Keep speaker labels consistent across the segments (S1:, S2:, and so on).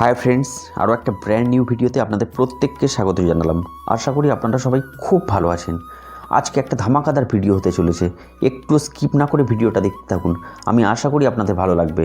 S1: Hi friends আরও একটা brand new ভিডিওতে আপনাদের প্রত্যেককে স্বাগত জানালাম। আশা করি আপনারা সবাই খুব ভালো আছেন। আজকে একটা ধামাকাদার ভিডিও হতে চলেছে। একটু স্কিপ না করে ভিডিওটা দেখতে থাকুন। আমি আশা করি আপনাদের ভালো লাগবে।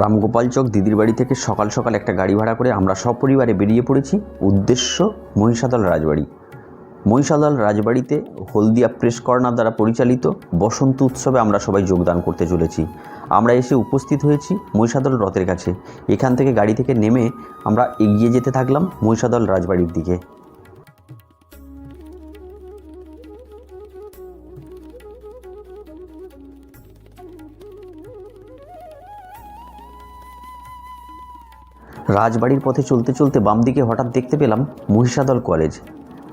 S1: রামগোপাল চক দিদির বাড়ি থেকে সকাল সকাল একটা গাড়ি ভাড়া করে আমরা সপরিবারে বেরিয়ে পড়েছি উদ্দেশ্য মহিষাদল রাজবাড়ি। মহিষাদল রাজবাড়িতে হলদিয়া প্রেস কর্নার দ্বারা পরিচালিত বসন্ত উৎসবে আমরা সবাই যোগদান করতে চলেছি। আমরা এসে উপস্থিত হয়েছি মহিষাদল রথের কাছে। এখান থেকে গাড়ি থেকে নেমে আমরা এগিয়ে যেতে থাকলাম মহিষাদল রাজবাড়ির দিকে। রাজবাড়ির পথে চলতে চলতে বাম দিকে হঠাৎ দেখতে পেলাম মহিষাদল কলেজ।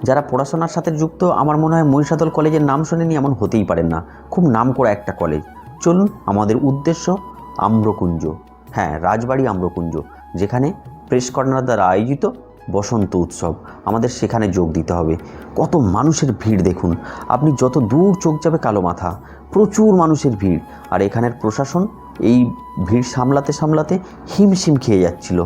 S1: যারা পড়াশোনার সাথে যুক্ত, আমার মনে হয় মহিষাদল কলেজের নাম শোনেনি এমন হতেই পারেন না। খুব নাম করা একটা কলেজ। চলুন আমাদের উদ্দেশ্য আম্রকুঞ্জ। হ্যাঁ রাজবাড়ি আম্রকুঞ্জ, যেখানে প্রেস কর্নার দ্বারা আয়োজিত বসন্ত উৎসব। আমাদের সেখানে যোগ দিতে হবে। কত মানুষের ভিড় দেখুন। আপনি যত দূর চোখ যাবে কালো মাথা। প্রচুর মানুষের ভিড়। আর এখানের প্রশাসন এই ভিড় সামলাতে সামলাতে হিমশিম খেয়ে যাচ্ছিল।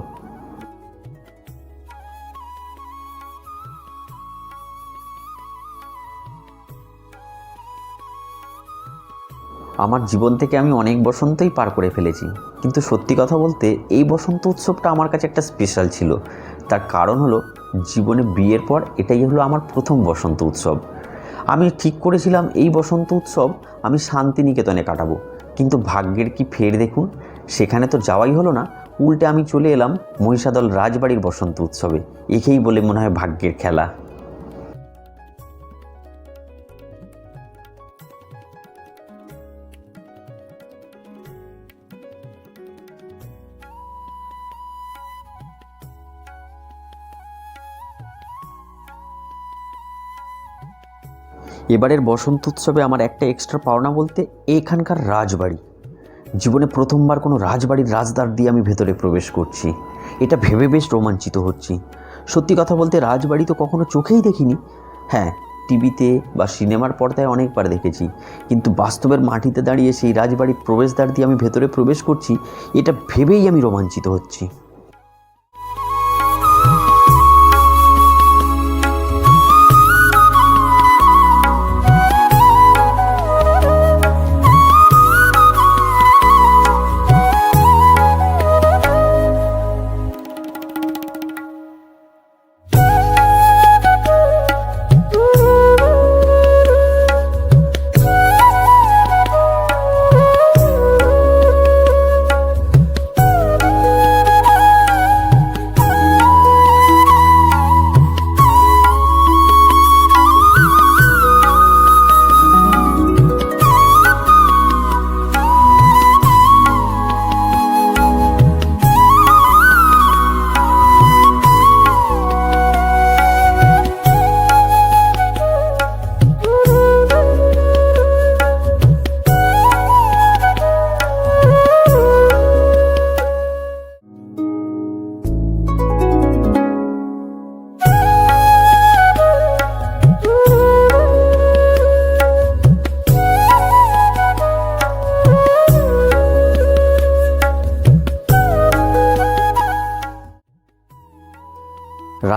S1: আমার জীবন থেকে আমি অনেক বসন্তই পার করে ফেলেছি। কিন্তু সত্যি কথা বলতে, এই বসন্ত উৎসবটা আমার কাছে একটা স্পেশাল ছিল। তার কারণ হলো, জীবনে বিয়ের পর এটাই হলো আমার প্রথম বসন্ত উৎসব। আমি ঠিক করেছিলাম, এই বসন্ত উৎসব আমি শান্তিনিকেতনে কাটাবো। কিন্তু ভাগ্যের কি ফের দেখুন, সেখানে তো যাওয়াই হলো না। উল্টে আমি চলে এলাম মহিষাদল রাজবাড়ির বসন্ত উৎসবে। একেই বলে মনে হয় ভাগ্যের খেলা। এবারের বসন্ত উৎসবে আমার একটা এক্সট্রা পাওনা বলতে এখানকার রাজবাড়ি। জীবনে প্রথমবার কোনো রাজবাড়ির রাজদ্বার দিয়ে আমি ভেতরে প্রবেশ করছি। এটা ভেবে বেশ রোমাঞ্চিত হচ্ছি। সত্যি কথা বলতে রাজবাড়ি তো কখনো চোখেই দেখিনি। হ্যাঁ টিভিতে বা সিনেমার পর্দায় অনেকবার দেখেছি। কিন্তু বাস্তবের মাটিতে দাঁড়িয়ে সেই রাজবাড়ির প্রবেশদ্বার দিয়ে আমি ভেতরে প্রবেশ করছি, এটা ভেবেই আমি রোমাঞ্চিত হচ্ছি।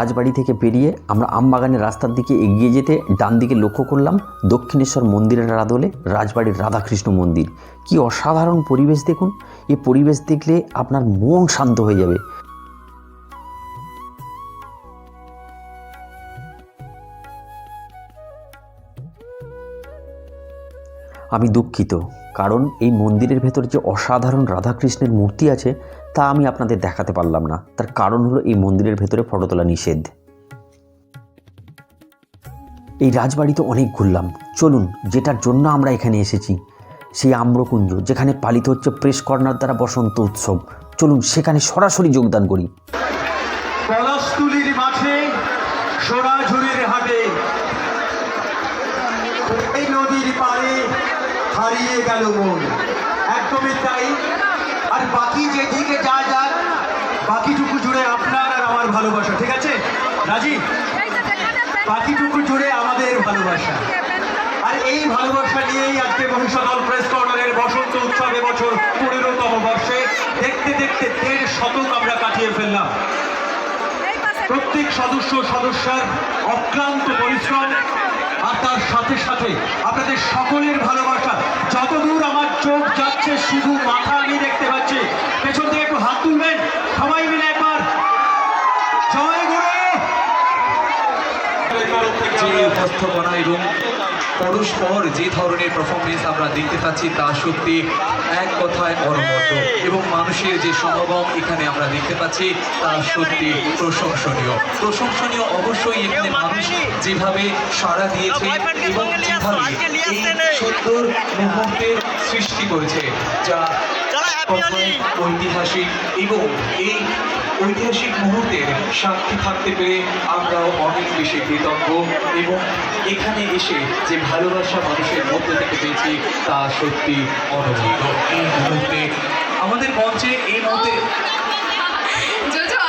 S1: রাজবাড়ি থেকে বেরিয়ে আমরা আমবাগানের রাস্তার দিকে এগিয়ে যেতে ডান দিকে লক্ষ্য করলাম দক্ষিণেশ্বর মন্দিরের আদলে রাজবাড়ির রাধাকৃষ্ণ মন্দির। কি অসাধারণ পরিবেশ দেখুন। এই পরিবেশ দেখলে আপনার মন শান্ত হয়ে যাবে। আমি দুঃখিত, কারণ এই মন্দিরের ভেতর যে অসাধারণ রাধাকৃষ্ণের মূর্তি আছে তা আমি আপনাদের দেখাতে পারলাম না। তার কারণ হলো এই মন্দিরের ভেতরে ফটো তোলা নিষেধ। এই রাজবাড়ি তো অনেক ঘুরলাম। চলুন, যেটার জন্য আমরা এখানে এসেছি, সেই আম্রকুঞ্জ, যেখানে পালিত হচ্ছে প্রেস কর্নার দ্বারা বসন্ত উৎসব। চলুন, সেখানে সরাসরি যোগদান করি।
S2: হারিয়ে গেল মন। বাকি যেদিকে যা যাক বাকিটুকু জুড়ে আপনার আর আমার ভালোবাসা, ঠিক আছে? রাজীব বাকিটুকু জুড়ে আমাদের ভালোবাসা। আর এই ভালোবাসা নিয়েই আজকে মহিষাদল প্রেস কর্নারের বসন্ত উৎসব এবছর পনেরোতম বর্ষে। দেখতে দেখতে দেড় শতক আমরা কাটিয়ে ফেললাম। প্রত্যেক সদস্য সদস্যার অক্লান্ত পরিশ্রম আর তার সাথে সাথে আপনাদের সকলের ভালোবাসা, যতদূর আমার চোখ যাচ্ছে, শুধু মাথা আমি দেখতে পাচ্ছি। পেছন থেকে একটু হাত তুলবেন। সবাই মিলে একবার। জয় গুরু!
S3: উপস্থাপনা এবং পরস্পর যে ধরনের পারফরমেন্স আমরা দেখতে পাচ্ছি তা সত্যি এক কথায় অনবদ্য। এবং মানুষের যে সমাগম এখানে আমরা দেখতে পাচ্ছি তা সত্যি প্রশংসনীয়। প্রশংসনীয় অবশ্যই এখানে মানুষ যেভাবে সাড়া দিয়েছে এবং যেভাবে এই সুন্দর মুহূর্তের সৃষ্টি করেছে, যা ঐতিহাসিক এবং এই ঐতিহাসিক মুহূর্তের সাক্ষী থাকতে পেরে আমরাও অনেক বেশি কৃতজ্ঞ এবং এখানে এসে যে ভালোবাসা মানুষের মধ্যে থেকে পেয়েছি তা সত্যি অনবদ্য এই মুহূর্তে আমাদের মঞ্চে এই মুহূর্তে
S4: জোজো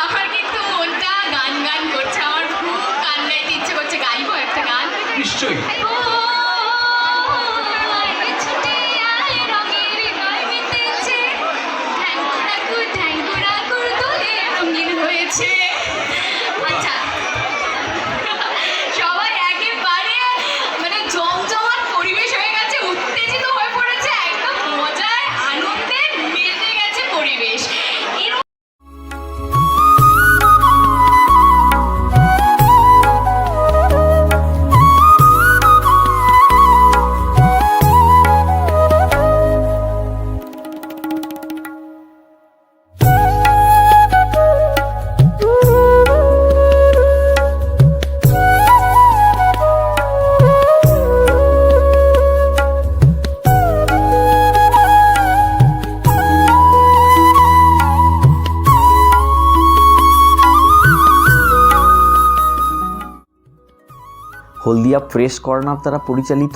S1: হলদিয়া প্রেস কর্নার দ্বারা পরিচালিত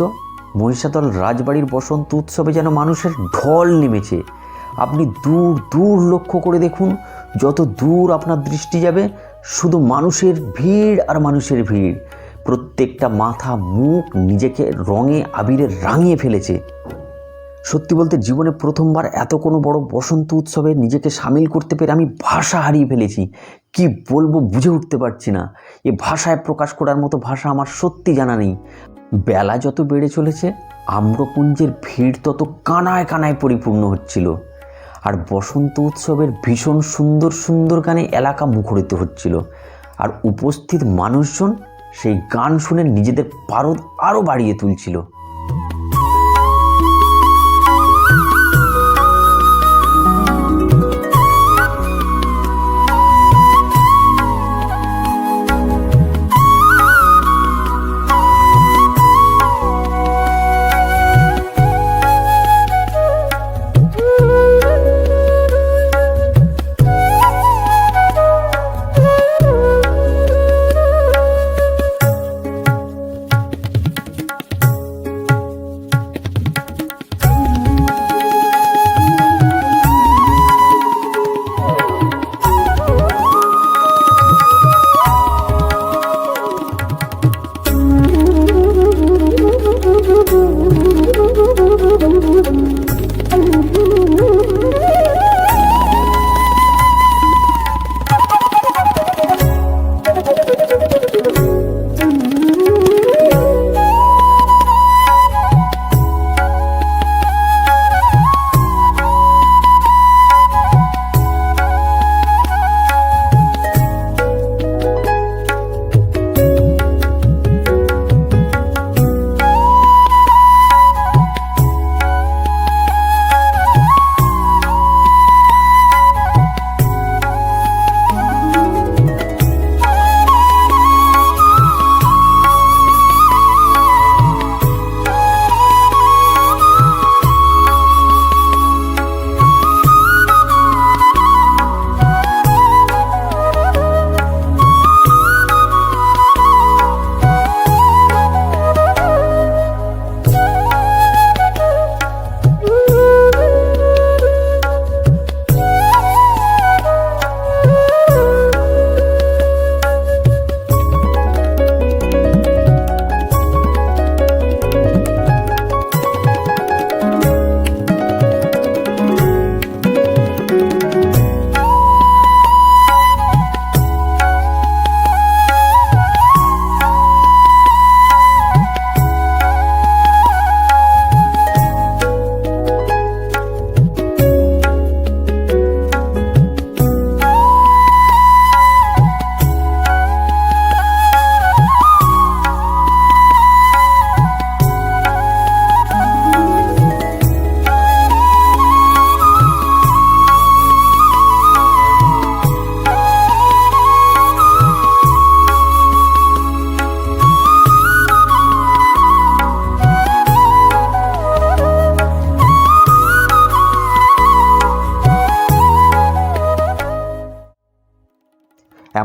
S1: মহিষাদল রাজবাড়ির বসন্ত উৎসবে যেন মানুষের ঢল নেমেছে। আপনি দূর দূর লক্ষ্য করে দেখুন, যত দূর আপনার দৃষ্টি যাবে, শুধু মানুষের ভিড় আর মানুষের ভিড়। প্রত্যেকটা মাথা, মুখ নিজেকে রঙে, আবিরে রাঙিয়ে ফেলেছে। সত্যি বলতে জীবনে প্রথমবার এত কোনো বড় বসন্ত উৎসবে নিজেকে সামিল করতে পেরে আমি ভাষা হারিয়ে ফেলেছি। কি বলব বুঝে উঠতে পারছি না। এ ভাষায় প্রকাশ করার মতো ভাষা আমার সত্যি জানা নেই। বেলা যত বেড়ে চলেছে আম্রপুঞ্জের ভিড় তত কানায় কানায় পরিপূর্ণ হচ্ছিল। আর বসন্ত উৎসবের ভীষণ সুন্দর সুন্দর গানে এলাকা মুখরিত হচ্ছিল। আর উপস্থিত মানুষজন সেই গান শুনে নিজেদের পারদ আরও বাড়িয়ে তুলছিল।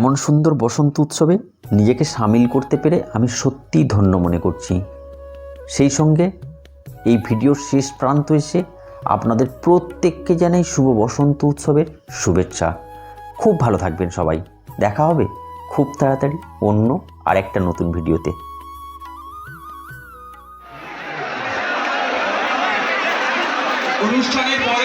S1: এমন সুন্দর বসন্ত উৎসবে নিজেকে সামিল করতে পেরে আমি সত্যিই ধন্য মনে করছি। সেই সঙ্গে এই ভিডিওর শেষ প্রান্ত এসে আপনাদের প্রত্যেককে জানাই শুভ বসন্ত উৎসবের শুভেচ্ছা। খুব ভালো থাকবেন সবাই। দেখা হবে খুব তাড়াতাড়ি অন্য আরেকটা নতুন ভিডিওতে।
S2: অনুষ্ঠানের পরেই